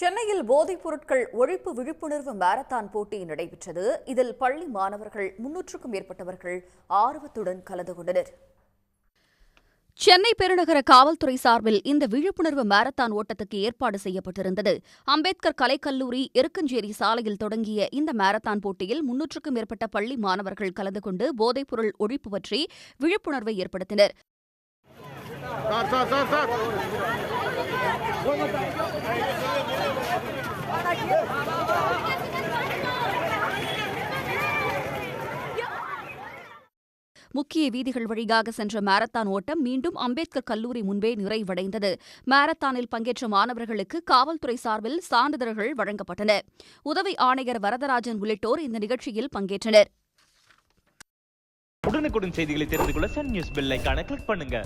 சென்னையில் போதைப் பொருட்கள் ஒழிப்பு விழிப்புணர்வு மாரத்தான் போட்டி நடைபெற்றது. இதில் பள்ளி மாணவர்கள் முன்னூற்றுக்கும் மேற்பட்டவர்கள் ஆர்வத்துடன் கலந்து கொண்டனர். சென்னை பெருநகர காவல்துறை சார்பில் இந்த விழிப்புணர்வு மாரத்தான் ஓட்டத்துக்கு ஏற்பாடு செய்யப்பட்டிருந்தது. அம்பேத்கர் கலைக்கல்லூரி எருக்கஞ்சேரி சாலையில் தொடங்கிய இந்த மாரத்தான் போட்டியில் முன்னூற்றுக்கும் மேற்பட்ட பள்ளி மாணவர்கள் கலந்து கொண்டு போதைப்பொருள் ஒழிப்பு பற்றி விழிப்புணர்வை ஏற்படுத்தினர். Sir sir sir sir. முக்கிய வீதிகள் வழியாக சென்ற மாரத்தான் ஓட்டம் மீண்டும் அம்பேத்கர் கல்லூரி முன்பே நிறைவடைந்தது. மாரத்தானில் பங்கேற்ற மாணவர்களுக்கு காவல்துறை சார்பில் சான்றிதழ்கள் வழங்கப்பட்டன. உதவி ஆணையர் வரதராஜன் உள்ளிட்டோர் இந்த நிகழ்ச்சியில் பங்கேற்றனர். உடனுக்குடன் செய்திகளை தெரிந்து கொள்ள சன் நியூஸ் பெல் கிளிக் பண்ணுங்க.